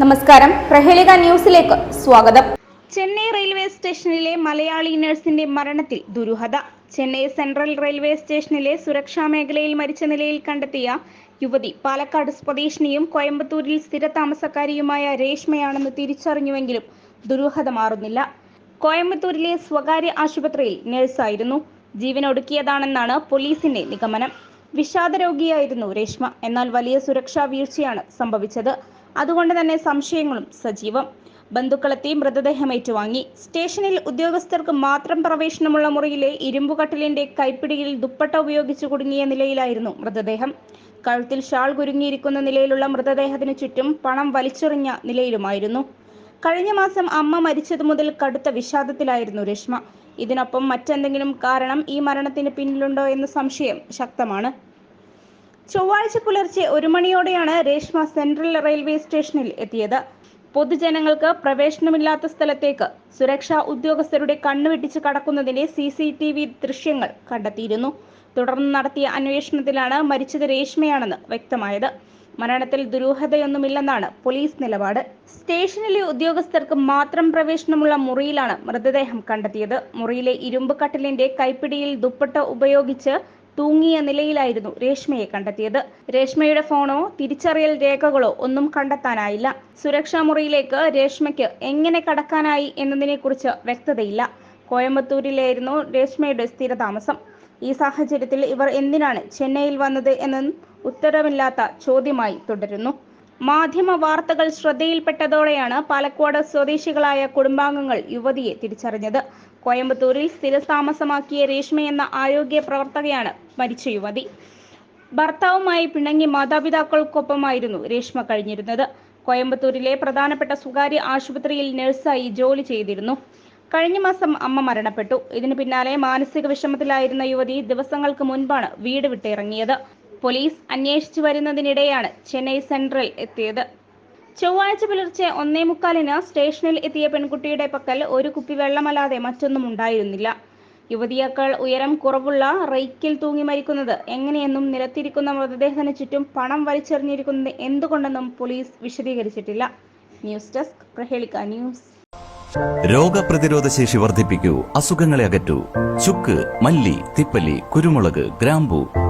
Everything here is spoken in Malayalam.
നമസ്കാരം. പ്രഹേളിക ന്യൂസിലേക്ക് സ്വാഗതം. ചെന്നൈ റെയിൽവേ സ്റ്റേഷനിലെ മലയാളി നഴ്സിന്റെ മരണത്തിൽ ദുരൂഹത. ചെന്നൈ സെൻട്രൽ റെയിൽവേ സ്റ്റേഷനിലെ സുരക്ഷാ മേഖലയിൽ മരിച്ച നിലയിൽ കണ്ടെത്തിയ യുവതി പാലക്കാട് സ്വദേശിനിയും കോയമ്പത്തൂരിൽ സ്ഥിര താമസക്കാരിയുമായ രേഷ്മയാണെന്ന് തിരിച്ചറിഞ്ഞുവെങ്കിലും ദുരൂഹത മാറുന്നില്ല. കോയമ്പത്തൂരിലെ സ്വകാര്യ ആശുപത്രിയിൽ നഴ്സായിരുന്നു. ജീവനൊടുക്കിയതാണെന്നാണ് പോലീസിന്റെ നിഗമനം. വിഷാദ രോഗിയായിരുന്നു രേഷ്മ. എന്നാൽ വലിയ സുരക്ഷാ വീഴ്ചയാണ് സംഭവിച്ചത്. അതുകൊണ്ട് തന്നെ സംശയങ്ങളും സജീവം. ബന്ധുക്കളെത്തി മൃതദേഹം ഏറ്റുവാങ്ങി. സ്റ്റേഷനിൽ ഉദ്യോഗസ്ഥർക്ക് മാത്രം പ്രവേശനമുള്ള മുറിയിലെ ഇരുമ്പുകട്ടിലിന്റെ കൈപ്പിടിയിൽ ദുപ്പട്ട ഉപയോഗിച്ച് കുടുങ്ങിയ നിലയിലായിരുന്നു മൃതദേഹം. കഴുത്തിൽ ഷാൾ കുരുങ്ങിയിരിക്കുന്ന നിലയിലുള്ള മൃതദേഹത്തിനു ചുറ്റും പണം വലിച്ചെറിഞ്ഞ നിലയിലുമായിരുന്നു. കഴിഞ്ഞ മാസം അമ്മ മരിച്ചതു മുതൽ കടുത്ത വിഷാദത്തിലായിരുന്നു രേഷ്മ. ഇതിനൊപ്പം മറ്റെന്തെങ്കിലും കാരണം ഈ മരണത്തിന് പിന്നിലുണ്ടോ എന്ന സംശയം ശക്തമാണ്. ചൊവ്വാഴ്ച പുലർച്ചെ ഒരു മണിയോടെയാണ് രേഷ്മ സെൻട്രൽ റെയിൽവേ സ്റ്റേഷനിൽ എത്തിയത്. പൊതുജനങ്ങൾക്ക് പ്രവേശനമില്ലാത്ത സ്ഥലത്തേക്ക് സുരക്ഷാ ഉദ്യോഗസ്ഥരുടെ കണ്ണുവെട്ടിച്ച് കടക്കുന്നതിന്റെ സി സി ടി വി ദൃശ്യങ്ങൾ കണ്ടെത്തിയിരുന്നു. തുടർന്ന് നടത്തിയ അന്വേഷണത്തിലാണ് മരിച്ചത് രേഷ്മയാണെന്ന് വ്യക്തമായത്. മരണത്തിൽ ദുരൂഹതയൊന്നുമില്ലെന്നാണ് പോലീസ് നിലപാട്. സ്റ്റേഷനിലെ ഉദ്യോഗസ്ഥർക്ക് മാത്രം പ്രവേശനമുള്ള മുറിയിലാണ് മൃതദേഹം കണ്ടെത്തിയത്. മുറിയിലെ ഇരുമ്പ് കട്ടിലിന്റെ കൈപ്പിടിയിൽ ദുപ്പട്ട ഉപയോഗിച്ച് തൂങ്ങിയ നിലയിലായിരുന്നു രേഷ്മയെ കണ്ടെത്തിയത്. രേഷ്മയുടെ ഫോണോ തിരിച്ചറിയൽ രേഖകളോ ഒന്നും കണ്ടെത്താനായില്ല. സുരക്ഷാ മുറിയിലേക്ക് രേഷ്മയ്ക്ക് എങ്ങനെ കടക്കാനായി എന്നതിനെക്കുറിച്ച് വ്യക്തതയില്ല. കോയമ്പത്തൂരിലായിരുന്നു രേഷ്മയുടെ സ്ഥിരതാമസം. ഈ സാഹചര്യത്തിൽ ഇവർ എന്തിനാണ് ചെന്നൈയിൽ വന്നത് എന്നും ഉത്തരവില്ലാത്ത ചോദ്യമായി തുടരുന്നു. മാധ്യമ വാർത്തകൾ ശ്രദ്ധയിൽപ്പെട്ടതോടെയാണ് പാലക്കാട് സ്വദേശികളായ കുടുംബാംഗങ്ങൾ യുവതിയെ തിരിച്ചറിഞ്ഞത്. കോയമ്പത്തൂരിൽ സ്ഥിരതാമസമാക്കിയ രേഷ്മ എന്ന ആരോഗ്യ പ്രവർത്തകയാണ് മരിച്ച യുവതി. ഭർത്താവുമായി പിണങ്ങി മാതാപിതാക്കൾക്കൊപ്പമായിരുന്നു രേഷ്മ കഴിഞ്ഞിരുന്നത്. കോയമ്പത്തൂരിലെ പ്രധാനപ്പെട്ട സ്വകാര്യ ആശുപത്രിയിൽ നഴ്സായി ജോലി ചെയ്തിരുന്നു. കഴിഞ്ഞ മാസം അമ്മ മരണപ്പെട്ടു. ഇതിനു പിന്നാലെ മാനസിക വിഷമത്തിലായിരുന്ന യുവതി ദിവസങ്ങൾക്ക് മുൻപാണ് വീട് വിട്ടിറങ്ങിയത് പോലീസ് അന്വേഷിച്ചു വരുന്നതിനിടെയാണ് ചെന്നൈ സെൻട്രൽ എത്തിയത്. ചൊവ്വാഴ്ച പുലർച്ചെ ഒന്നേ മുക്കാലിന് സ്റ്റേഷനിൽ എത്തിയ പെൺകുട്ടിയുടെ പക്കൽ ഒരു കുപ്പി വെള്ളമല്ലാതെ മറ്റൊന്നും ഉണ്ടായിരുന്നില്ല. യുവതിയേക്കാൾ ഉയരം കുറവുള്ള റൈക്കിൽ തൂങ്ങി മരിക്കുന്നത് എങ്ങനെയെന്നും നിലത്തിരിക്കുന്ന മൃതദേഹത്തിന് ചുറ്റും പണം വലിച്ചെറിഞ്ഞിരിക്കുന്നത് എന്തുകൊണ്ടെന്നും police വിശദീകരിച്ചിട്ടില്ല. News desk Prahelika news. രോഗപ്രതിരോധ ശേഷി വർദ്ധിപ്പിക്കൂ അസുഖങ്ങളെ അകറ്റൂ. ചുക്ക് മല്ലി തിപ്പലി കുരുമുളക് ഗ്രാമ്പു